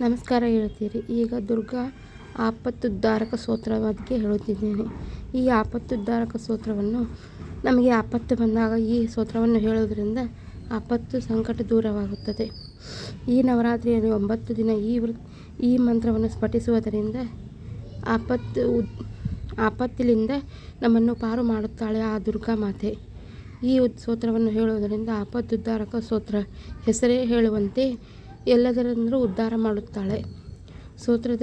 ನಮಸ್ಕಾರ ಹೇಳ್ತೀರಿ ಈಗ ದುರ್ಗಾ ಆಪತ್ತುದ್ಧಾರಕ ಸ್ತೋತ್ರ ಬಗ್ಗೆ ಹೇಳುತ್ತಿದ್ದೇನೆ. ಈ ಆಪತ್ತುದ್ಧಾರಕ ಸ್ತೋತ್ರವನ್ನು ನಮಗೆ ಆಪತ್ತು ಬಂದಾಗ ಈ ಸ್ತೋತ್ರವನ್ನು ಹೇಳುವುದರಿಂದ ಆಪತ್ತು ಸಂಕಟ ದೂರವಾಗುತ್ತದೆ. ಈ ನವರಾತ್ರಿಯಲ್ಲಿ ಒಂಬತ್ತು ದಿನ ಈ ವೃ, ಈ ಮಂತ್ರವನ್ನು ಸ್ಫಟಿಸುವುದರಿಂದ ಆಪತ್ತು ಆಪತ್ತಿನಿಂದ ನಮ್ಮನ್ನು ಪಾರು ಮಾಡುತ್ತಾಳೆ ಆ ದುರ್ಗಾ ಮಾತೆ. ಈ ಸ್ತೋತ್ರವನ್ನು ಹೇಳುವುದರಿಂದ ಆಪತ್ತುದ್ಧಾರಕ ಸ್ತೋತ್ರ ಹೆಸರೇ ಹೇಳುವಂತೆ ಎಲ್ಲದರಿಂದಲೂ ಉದ್ಧಾರ ಮಾಡುತ್ತಾಳೆ. ಸೂತ್ರದ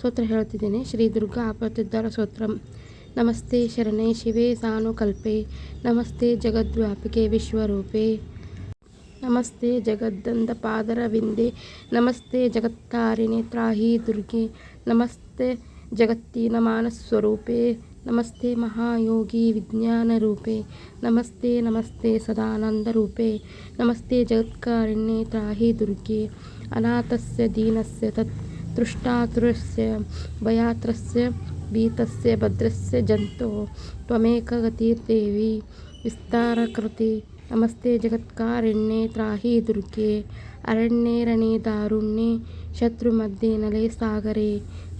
ಸೂತ್ರ ಹೇಳ್ತಿದ್ದೇನೆ. ಶ್ರೀ ದುರ್ಗಾ ಆಪತ್ತುದ್ಧಾರ ಸೂತ್ರಂ ನಮಸ್ತೆ ಶರಣೆ ಶಿವೆ ಸಾನುಕಲ್ಪೆ. ನಮಸ್ತೆ ಜಗದ್ವ್ಯಾಪಿಕೆ ವಿಶ್ವರೂಪೆ. ನಮಸ್ತೆ ಜಗದ್ದಂದ ಪಾದರವಿಂದೆ ನಮಸ್ತೆ ಜಗತ್ತಾರಿಣಿ ತ್ರಾಹಿ ದುರ್ಗೆ. ನಮಸ್ತೆ ಜಗತ್ತಿನ ಮಾನಸ್ವರೂಪೆ నమస్తే మహాయోగి విజ్ఞానరూపే నమస్తే నమస్తే సదానందరూపే నమస్తే జగత్కారిణ్యే త్రాహి దుర్గే అనాథస్య దీనస్య తత్ తృష్టాతురస్య భయాత్రస్య భీతస్య భద్రస్య జంతో త్వమేకగతిర్దేవి విస్తారకృతి నమస్తే జగత్కారిణ్యే త్రాహి దుర్గే ಅರಣ್ಯೇ ರಣೇ ದಾರುಣ್ಯೆ ಶತ್ರುಮಧ್ಯೆ ನಲೆ ಸಾಗರೆ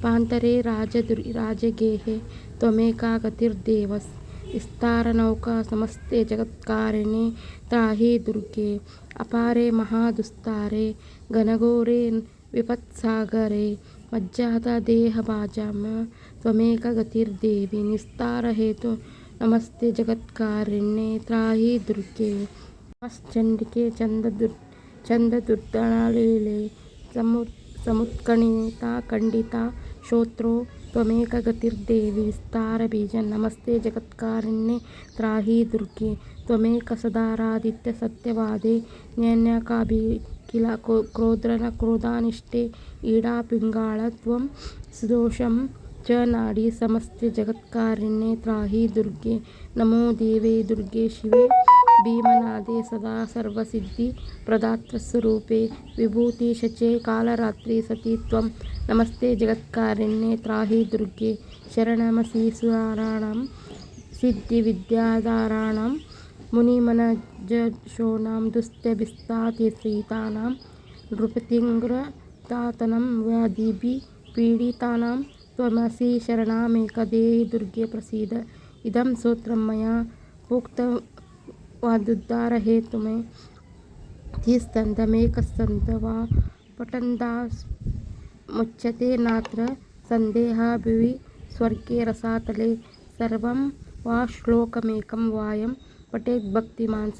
ಪಾಂತರೆ ರಾಜದುರ್ ರಾಜಗೇಹೆ ತ್ವಮೇಕಾ ಗತಿರ್ದೇವಸ್ ವಿಸ್ತಾರನೌಕಾ ಸಮಸ್ತೆ ಜಗತ್ಕಾರಿಣಿ ತ್ರಾಹಿ ದುರ್ಗೆ ಅಪಾರೆ ಮಹಾದುಸ್ತಾರೆ ಘನಘೋರೆ ವಿಪತ್ಸಾಗರೆ ಮಜ್ಜಾತ ದೇಹಭಾಜಾಮ ತ್ವಮೇಕ ಗತಿರ್ದೇವಿ ನಿಸ್ತಾರ ಹೇತು ನಮಸ್ತೆ ಜಗತ್ಕಾರಿಣ್ಯೆ ತ್ರಾಹಿ ದುರ್ಗೆ ನಮಶ್ಚಂಡಿಕೆ ಚಂದ ದುರ್ ದುರ್ದಳಲೀಲೆ ಸಮು ಸಮುತ್ಕಣಿತಾ ಖಂಡಿತಾ ಶ್ರೋತ್ರೋ ತ್ವಮೇಕ ಗತಿರ್ದೇವಿ ವಿಸ್ತಾರ ಬೀಜ ನಮಸ್ತೆ ಜಗತ್ಕಾರಿಣ್ಯೆ ತ್ರಾಹಿ ದುರ್ಗೆ ತ್ವಮೇಕ ಸದಾರಾದಿತ್ಯ ಸತ್ಯವಾದೆ ನ್ಯಾನ್ಯಕಾಭಿ ಕಿಲ ಕ್ರೋದ್ರನ ಕ್ರೋಧಾನಿಷ್ಠೆ ಈಡಾ ಪಿಂಗಾಳ ತ್ವಂ ಸುದೋಷಂ ಚ ನಾಡಿ ಸಮಸ್ತೆ ಜಗತ್ಕಾರಿಣ್ಯೆ ತ್ರಾಹಿ ದುರ್ಗೆ ನಮೋ ದೇವೇ ದುರ್ಗೆ ಶಿವೆ భీమనాథే సదా సర్వసిద్ధి ప్రదాత్వస్వరూపే విభూతి శచే కాళరాత్రి సతీ త్వం. నమస్తే జగత్కారిణ్యే త్రాహి దుర్గే శరణమసీసురాణం సిద్ధి విద్యాధారాణం. మునిమనజోణాం దుస్తభిస్తాతి సీతానాం. నృపతింగ్రతాతనం. వ్యాధిభి పీడితానాం. त्वमसि शरणामेकदेहि दुर्गे प्रसीद इदं सूत्रं मया उक्तम् ಮಯಾ ಉಕ್ತವಾದುದ್ಧಾರಹೇತುಮೇ ಧಿಸ್ತಂದಮೇಕಸ್ತಂದವಾ ಪಠನ್ದಾಸ್ ಮುಚ್ಯತೆ ನಾತ್ರ ಸಂದೇಹ ಭುವಿ ಸ್ವರ್ಗೆ ರಸಾತಲೆ ಸರ್ವಂ ವಾ ಶ್ಲೋಕಮೇಕಂ ವಾಯಂ ಪಠೇದ್ಭಕ್ತಿಮಾನ್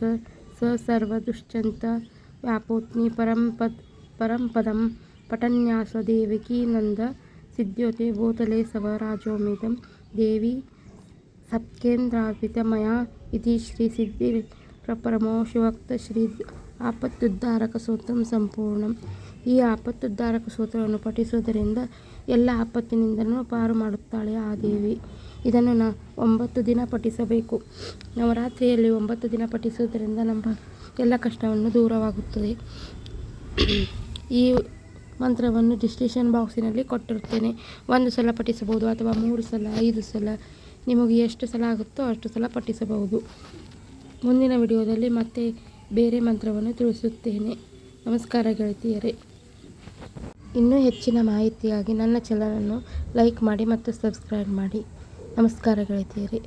ಸ ಸರ್ವದುಶ್ಚಂತ ವ್ಯಾಪೋತ್ನಿ ಪರಂ ಪದ್ ಪರಂ ಪದಂ ಪಠನ್ಯಾಸ ದೇವಕೀನಂದ ಸಿದ್ಧೋತೆ ಭೂತಲೆ ಸವರಾಜೋಮಿದಂ ದೇವಿ ಸತ್ಕೇಂದ್ರಾರ್ಪಿತ ಮಯಾ ಇತಿ ಶ್ರೀ ಸಿದ್ಧಿ ಪ್ರಪರಮೋ ಶಿವಕ್ತ ಶ್ರೀ ಆಪತ್ತುದ್ಧಾರಕ ಸ್ತೋತ್ರಂ ಸಂಪೂರ್ಣ. ಈ ಆಪತ್ತುದ್ಧಾರಕ ಸೂತ್ರವನ್ನು ಪಠಿಸುವುದರಿಂದ ಎಲ್ಲ ಆಪತ್ತಿನಿಂದಲೂ ಪಾರು ಮಾಡುತ್ತಾಳೆ ಆ ದೇವಿ. ಇದನ್ನು ನ ಒಂಬತ್ತು ದಿನ ಪಠಿಸಬೇಕು. ನವರಾತ್ರಿಯಲ್ಲಿ ಒಂಬತ್ತು ದಿನ ಪಠಿಸುವುದರಿಂದ ನಮ್ಮ ಎಲ್ಲ ಕಷ್ಟವನ್ನು ದೂರವಾಗುತ್ತದೆ. ಈ ಮಂತ್ರವನ್ನು ಡಿಸ್ಕ್ರಿಪ್ಷನ್ ಬಾಕ್ಸಿನಲ್ಲಿ ಕೊಟ್ಟಿರುತ್ತೇನೆ. ಒಂದು ಸಲ ಪಠಿಸಬಹುದು ಅಥವಾ ಮೂರು ಸಲ, ಐದು ಸಲ ನಿಮಗೆ ಎಷ್ಟು ಸಲ ಆಗುತ್ತೋ ಅಷ್ಟು ಸಲ ಪಠಿಸಬಹುದು. ಮುಂದಿನ ವಿಡಿಯೋದಲ್ಲಿ ಮತ್ತೆ ಬೇರೆ ಮಂತ್ರವನ್ನು ತಿಳಿಸುತ್ತೇನೆ. ನಮಸ್ಕಾರ ಗೆಳತಿಯರೇ. ಇನ್ನೂ ಹೆಚ್ಚಿನ ಮಾಹಿತಿಯಾಗಿ ನನ್ನ ಚಾನಲನ್ನು ಲೈಕ್ ಮಾಡಿ ಮತ್ತು ಸಬ್ಸ್ಕ್ರೈಬ್ ಮಾಡಿ. ನಮಸ್ಕಾರ ಗೆಳತಿಯರೇ.